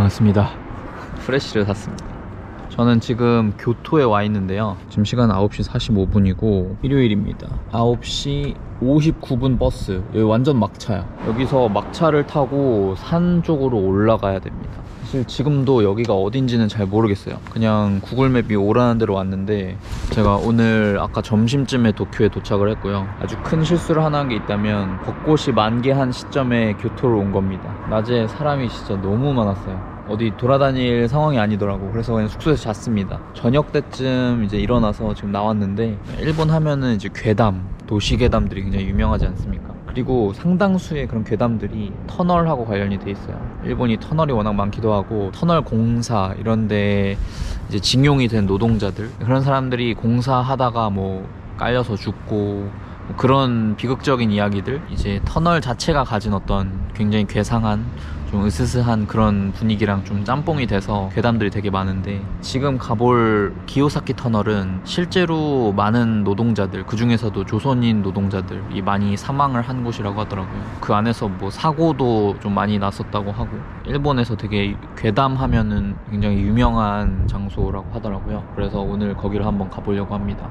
반갑습니다. 프레쉬를 샀습니다. 저는 지금 교토에 와 있는데요. 지금 시간 9시 45분이고 일요일입니다. 9시 59분 버스. 여기 완전 막차야. 여기서 막차를 타고 산 쪽으로 올라가야 됩니다. 사실 지금도 여기가 어딘지는 잘 모르겠어요. 그냥 구글맵이 오라는 대로 왔는데 제가 오늘 아까 점심쯤에 도쿄에 도착을 했고요. 아주 큰 실수를 하나 한 게 있다면 벚꽃이 만개한 시점에 교토를 온 겁니다. 낮에 사람이 진짜 너무 많았어요. 어디 돌아다닐 상황이 아니더라고. 그래서 그냥 숙소에서 잤습니다. 저녁 때쯤 이제 일어나서 지금 나왔는데 일본 하면은 이제 괴담, 도시 괴담들이 굉장히 유명하지 않습니까? 그리고 상당수의 그런 괴담들이 터널하고 관련이 돼 있어요. 일본이 터널이 워낙 많기도 하고 터널 공사 이런데 이제 징용이 된 노동자들 그런 사람들이 공사하다가 뭐 깔려서 죽고 뭐 그런 비극적인 이야기들 이제 터널 자체가 가진 어떤 굉장히 괴상한 좀 으스스한 그런 분위기랑 좀 짬뽕이 돼서 괴담들이 되게 많은데 지금 가볼 기요사키 터널은 실제로 많은 노동자들 그 중에서도 조선인 노동자들이 많이 사망을 한 곳이라고 하더라고요. 그 안에서 뭐 사고도 좀 많이 났었다고 하고 일본에서 되게 괴담하면은 굉장히 유명한 장소라고 하더라고요. 그래서 오늘 거기를 한번 가보려고 합니다.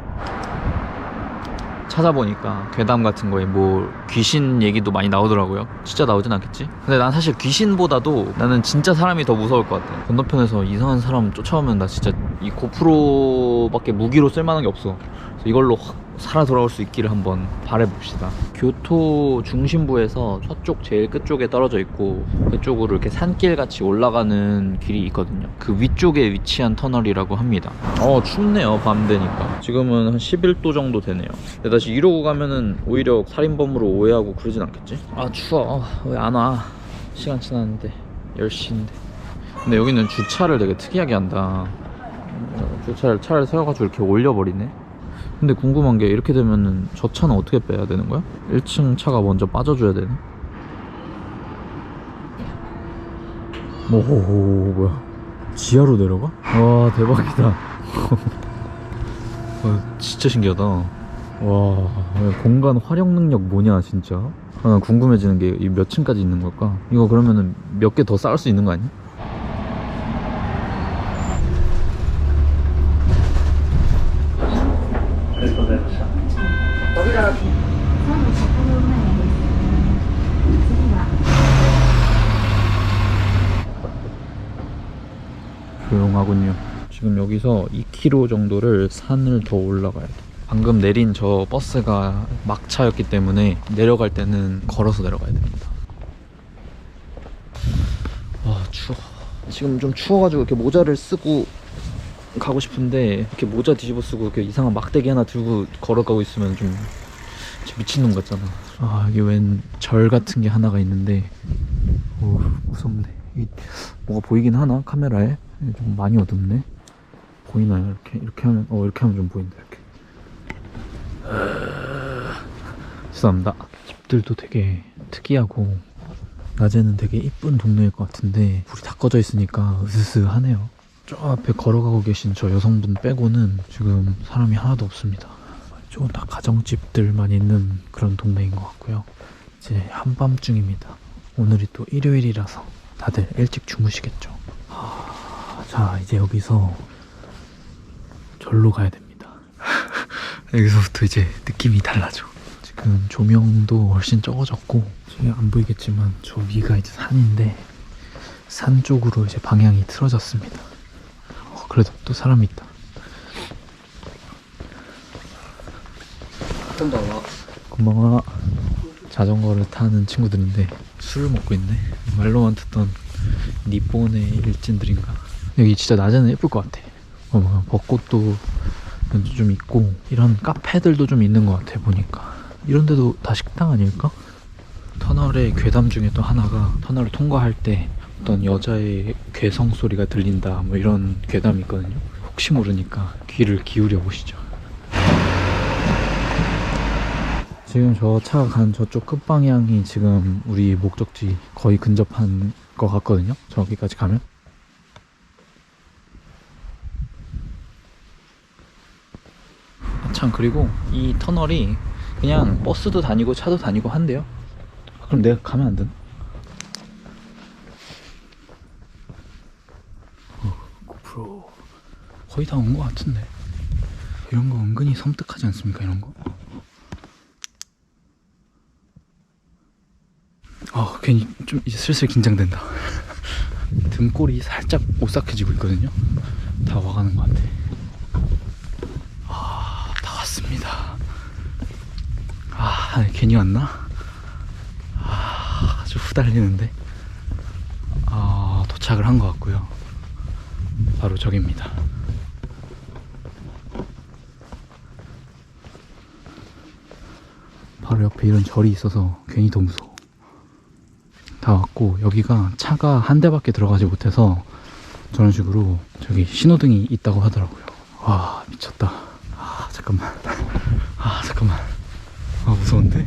찾아보니까 괴담 같은 거에 뭐 귀신 얘기도 많이 나오더라고요. 진짜 나오진 않겠지? 근데 난 사실 귀신보다도 나는 진짜 사람이 더 무서울 것 같아. 건너편에서 이상한 사람 쫓아오면 나 진짜 이 고프로밖에 무기로 쓸만한 게 없어. 이걸로 확 살아 돌아올 수 있기를 한번 바래봅시다. 교토 중심부에서 서쪽 제일 끝쪽에 떨어져 있고 그쪽으로 이렇게 산길 같이 올라가는 길이 있거든요. 그 위쪽에 위치한 터널이라고 합니다. 어 춥네요 밤 되니까. 지금은 한 11도 정도 되네요. 근데 다시 이러고 가면은 오히려 살인범으로 오해하고 그러진 않겠지? 아 추워. 왜 안 와? 시간 지났는데 10시인데. 근데 여기는 주차를 되게 특이하게 한다. 어, 주차를 차를 세워가지고 이렇게 올려버리네. 근데 궁금한 게 이렇게 되면은 저 차는 어떻게 빼야 되는 거야? 1층 차가 먼저 빠져줘야 되네. 오호호 뭐야? 지하로 내려가? 와 대박이다. 와, 진짜 신기하다. 와 공간 활용 능력 뭐냐 진짜. 아, 난 궁금해지는 게 이 몇 층까지 있는 걸까? 이거 그러면은 몇 개 더 쌓을 수 있는 거 아니야? 조용하군요. 지금 여기서 2km 정도를 산을 더 올라가야 돼. 방금 내린 저 버스가 막차였기 때문에 내려갈 때는 걸어서 내려가야 됩니다. 와 추워. 지금 좀 추워가지고 이렇게 모자를 쓰고 가고 싶은데 이렇게 모자 뒤집어 쓰고 이렇게 이상한 막대기 하나 들고 걸어가고 있으면 좀 미친놈 같잖아. 아 이게 웬절 같은 게 하나가 있는데 오 무섭네. 이 뭐가 보이긴 하나 카메라에 좀 많이 어둡네. 보이나요? 이렇게 이렇게 하면 어 이렇게 하면 좀 보인다 이렇게. 죄송합니다. 집들도 되게 특이하고 낮에는 되게 이쁜 동네일 것 같은데 불이 다 꺼져 있으니까 으스스하네요. 저 앞에 걸어가고 계신 저 여성분 빼고는 지금 사람이 하나도 없습니다. 이쪽은 다 가정집들만 있는 그런 동네인 것 같고요. 이제 한밤중입니다. 오늘이 또 일요일이라서 다들 일찍 주무시겠죠. 하, 자, 이제 여기서 절로 가야 됩니다. 여기서부터 이제 느낌이 달라져. 지금 조명도 훨씬 적어졌고, 지금 안 보이겠지만 저 위가 이제 산인데, 산 쪽으로 이제 방향이 틀어졌습니다. 어, 그래도 또 사람이 있다. 고마워. 자전거를 타는 친구들인데 술을 먹고 있네. 말로만 듣던 니폰의 일진들인가. 여기 진짜 낮에는 예쁠 것 같아. 어, 뭐 벚꽃도 좀 있고 이런 카페들도 좀 있는 것 같아 보니까. 이런 데도 다 식당 아닐까? 터널의 괴담 중에 또 하나가 터널을 통과할 때 어떤 여자의 괴성 소리가 들린다 뭐 이런 괴담이 있거든요. 혹시 모르니까 귀를 기울여 보시죠. 지금 저 차가 간 저쪽 끝방향이 지금 우리 목적지 거의 근접한 것 같거든요. 저기까지 가면. 아, 참 그리고 이 터널이 그냥 버스도 다니고 차도 다니고 한대요. 그럼 내가 가면 안 되나? 안쪽으로 거의 다 온 것 같은데 이런 거 은근히 섬뜩하지 않습니까 이런 거? 아 괜히 좀 이제 슬슬 긴장된다. 등골이 살짝 오싹해지고 있거든요. 다 와가는 것 같아. 아 다 왔습니다. 아 괜히 왔나? 아 아주 후달리는데. 아 도착을 한 것 같고요. 바로 저기입니다. 바로 옆에 이런 절이 있어서 괜히 더 무서워 다 왔고 여기가 차가 한 대밖에 들어가지 못해서 저런 식으로 저기 신호등이 있다고 하더라고요. 와 미쳤다. 아 잠깐만. 아 잠깐만. 아 무서운데?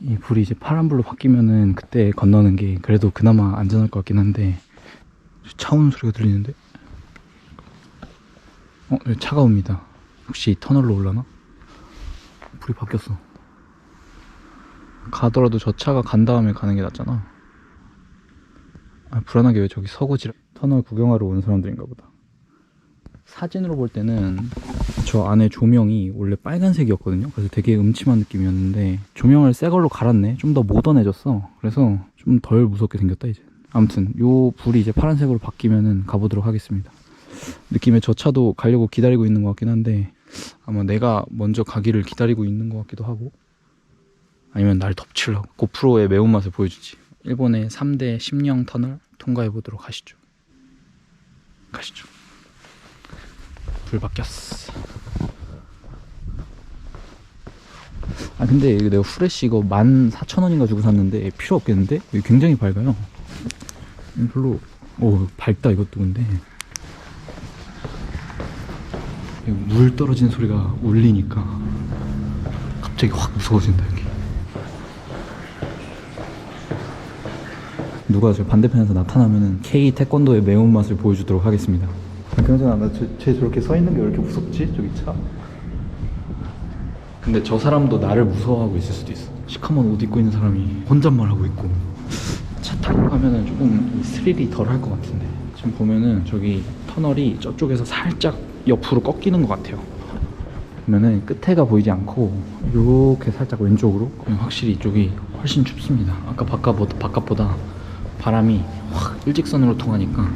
이 불이 이제 파란불로 바뀌면은 그때 건너는 게 그래도 그나마 안전할 것 같긴 한데 차 오는 소리가 들리는데? 어 차가 옵니다. 혹시 터널로 올라나? 불이 바뀌었어 가더라도 저 차가 간 다음에 가는 게 낫잖아 아 불안하게 왜 저기 서고 지라 터널 구경하러 온 사람들인가 보다 사진으로 볼 때는 저 안에 조명이 원래 빨간색이었거든요. 그래서 되게 음침한 느낌이었는데 조명을 새 걸로 갈았네. 좀 더 모던해졌어. 그래서 좀 덜 무섭게 생겼다 이제. 아무튼 요 불이 이제 파란색으로 바뀌면은 가보도록 하겠습니다. 느낌에 저 차도 가려고 기다리고 있는 것 같긴 한데 아마 내가 먼저 가기를 기다리고 있는 것 같기도 하고 아니면 날 덮치려고 고프로의 매운맛을 보여주지. 일본의 3대 심령 터널 통과해 보도록 하시죠. 가시죠. 불 바뀌었어. 아 근데 내가 후레쉬 이거 14,000원인가 주고 샀는데 필요 없겠는데? 굉장히 밝아요. 이거 별로 오 밝다 이것도 근데 물 떨어지는 소리가 울리니까 갑자기 확 무서워진다 여기. 누가 저 반대편에서 나타나면은 K 태권도의 매운맛을 보여주도록 하겠습니다. 그나저나 나쟤 저렇게 서 있는 게 왜 이렇게 무섭지? 저기 차. 근데 저 사람도 나를 무서워하고 있을 수도 있어. 시커먼 옷 입고 있는 사람이 혼잣말 하고 있고. 차 타고 가면은 조금 스릴이 덜 할 것 같은데. 지금 보면은 저기 터널이 저쪽에서 살짝 옆으로 꺾이는 것 같아요. 그러면은 끝에가 보이지 않고 이렇게 살짝 왼쪽으로 그럼 확실히 이쪽이 훨씬 춥습니다. 아까 바깥보다, 바깥보다 바람이 확 일직선으로 통하니까.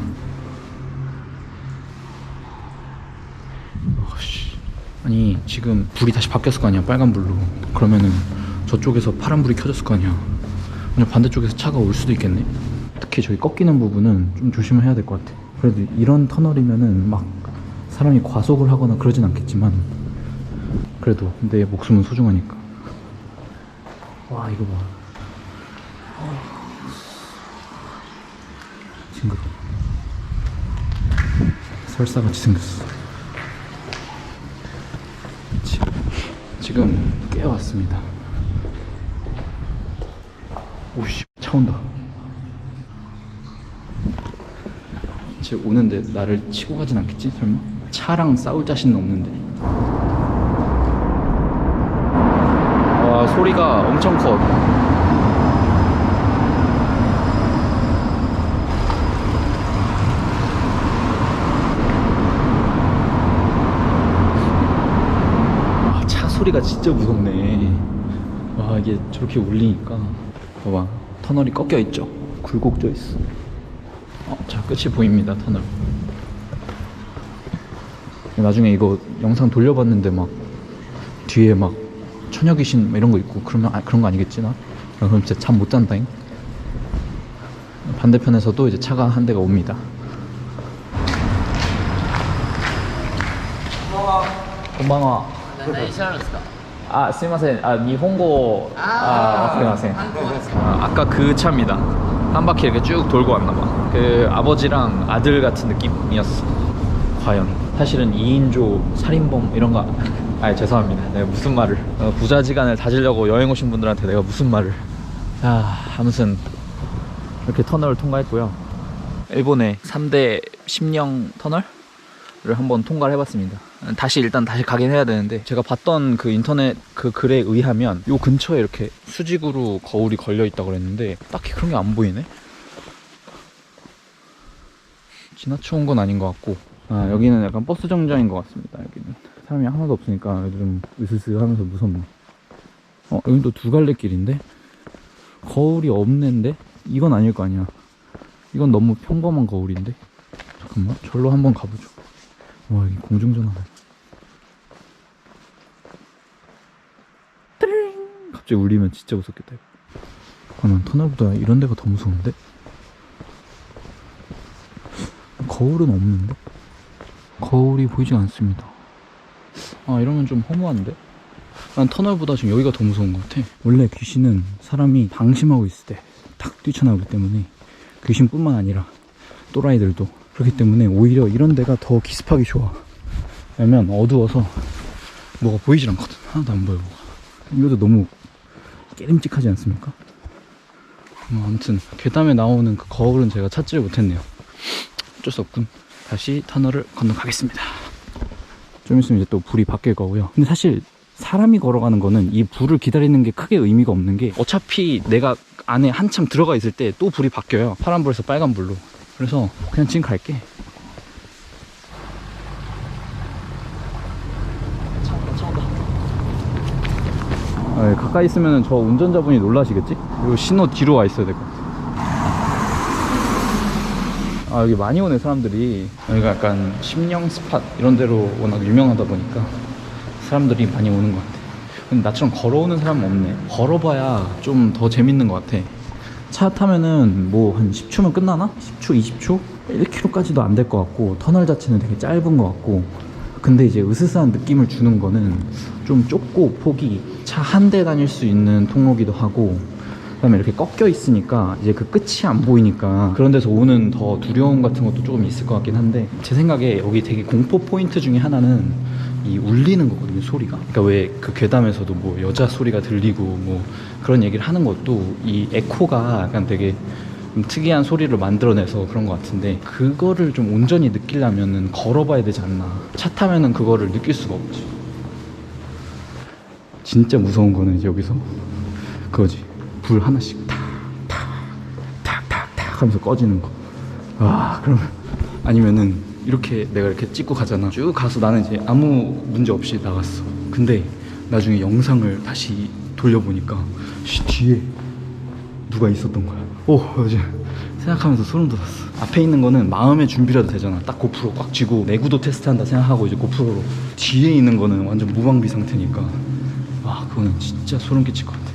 아니 지금 불이 다시 바뀌었을 거 아니야 빨간 불로. 그러면은 저쪽에서 파란 불이 켜졌을 거 아니야. 그냥 반대쪽에서 차가 올 수도 있겠네. 특히 저기 꺾이는 부분은 좀 조심을 해야 될 것 같아. 그래도 이런 터널이면은 막 사람이 과속을 하거나 그러진 않겠지만 그래도 내 목숨은 소중하니까. 와 이거 봐 징그러 설사같이 생겼어. 지- 지금 깨어왔습니다. 오씨 차 온다. 쟤 오는데 나를 치고 가진 않겠지 설마? 차랑 싸울 자신은 없는데. 와 소리가 엄청 커 와, 차 소리가 진짜 무섭네. 와, 이게 저렇게 울리니까. 봐봐. 터널이 꺾여 있죠? 굴곡져 있어. 어, 자, 끝이 보입니다, 터널. 나중에 이거 영상 돌려봤는데 막 뒤에 막 처녀 귀신 막 이런 거 있고 그러면 아, 그런 거 아니겠지 나? 아, 그럼 진짜 잠 못 잔다잉. 반대편에서도 이제 차가 한 대가 옵니다. 곤방와. 何してあるんですか 아, すいません. 아, 일본어 아, わかりません. 아, 아까 그 차입니다. 한 바퀴 이렇게 쭉 돌고 왔나 봐. 그 아버지랑 아들 같은 느낌이었어. 과연. 사실은 2인조 살인범 이런 거 아, 죄송합니다. 내가 무슨 말을 어, 부자지간을 다지려고 여행 오신 분들한테 내가 무슨 말을. 아, 아무튼 이렇게 터널을 통과했고요. 일본의 3대 심령 터널? 를 한번 통과를 해봤습니다. 다시 일단 다시 가긴 해야 되는데 제가 봤던 그 인터넷 그 글에 의하면 요 근처에 이렇게 수직으로 거울이 걸려 있다고 그랬는데 딱히 그런 게 안 보이네. 지나쳐 온 건 아닌 것 같고. 아 여기는 약간 버스 정장인 것 같습니다 여기는. 사람이 하나도 없으니까 좀 으스스 하면서 무섭네. 어 여긴 또 두 갈래 길인데? 거울이 없는데? 이건 아닐 거 아니야. 이건 너무 평범한 거울인데? 잠깐만 절로 한번 가보죠 와 여기 공중전화네 띠링. 갑자기 울리면 진짜 무섭겠다. 아, 난 터널보다 이런 데가 더 무서운데? 거울은 없는데? 거울이 보이지 않습니다. 아 이러면 좀 허무한데? 난 터널보다 지금 여기가 더 무서운 것 같아. 원래 귀신은 사람이 방심하고 있을 때 탁 뛰쳐나오기 때문에 귀신뿐만 아니라 또라이들도 그렇기 때문에 오히려 이런 데가 더 기습하기 좋아. 왜냐면 어두워서 뭐가 보이질 않거든. 하나도 안 보여 이것도 너무 깨림직하지 않습니까? 뭐 아무튼 괴담에 나오는 그 거울은 제가 찾지를 못했네요. 어쩔 수 없군. 다시 터널을 건너가겠습니다. 좀 있으면 이제 또 불이 바뀔 거고요. 근데 사실 사람이 걸어가는 거는 이 불을 기다리는 게 크게 의미가 없는 게 어차피 내가 안에 한참 들어가 있을 때 또 불이 바뀌어요. 파란 불에서 빨간 불로 그래서 그냥 지금 갈게. 아, 가까이 있으면 저 운전자분이 놀라시겠지? 그리고 신호 뒤로 와 있어야 될 것 같아. 아 여기 많이 오네 사람들이. 여기가 약간 심령 스팟 이런 데로 워낙 유명하다 보니까 사람들이 많이 오는 것 같아. 근데 나처럼 걸어오는 사람은 없네. 걸어봐야 좀 더 재밌는 것 같아 차 타면은 뭐 한 10초면 끝나나? 10초 20초? 1km까지도 안 될 것 같고 터널 자체는 되게 짧은 것 같고 근데 이제 으스스한 느낌을 주는 거는 좀 좁고 폭이 차 한 대 다닐 수 있는 통로기도 하고 그다음에 이렇게 꺾여 있으니까 이제 그 끝이 안 보이니까 그런 데서 오는 더 두려움 같은 것도 조금 있을 것 같긴 한데 제 생각에 여기 되게 공포 포인트 중에 하나는 이 울리는 거거든요 소리가. 그러니까 왜 그 괴담에서도 뭐 여자 소리가 들리고 뭐 그런 얘기를 하는 것도 이 에코가 약간 되게 좀 특이한 소리를 만들어내서 그런 것 같은데 그거를 좀 온전히 느끼려면은 걸어봐야 되지 않나. 차 타면은 그거를 느낄 수가 없지. 진짜 무서운 거는 여기서 그거지. 불 하나씩 탁탁탁탁탁 하면서 꺼지는 거. 아 그러면 아니면은 이렇게 내가 이렇게 찍고 가잖아. 쭉 가서 나는 이제 아무 문제 없이 나갔어. 근데 나중에 영상을 다시 돌려보니까 씨, 뒤에 누가 있었던 거야. 오 요즘 생각하면서 소름 돋았어. 앞에 있는 거는 마음의 준비라도 되잖아. 딱 고프로 꽉 쥐고 내구도 테스트한다 생각하고 이제 고프로로 뒤에 있는 거는 완전 무방비 상태니까 와 그거는 진짜 소름 끼칠 것 같아.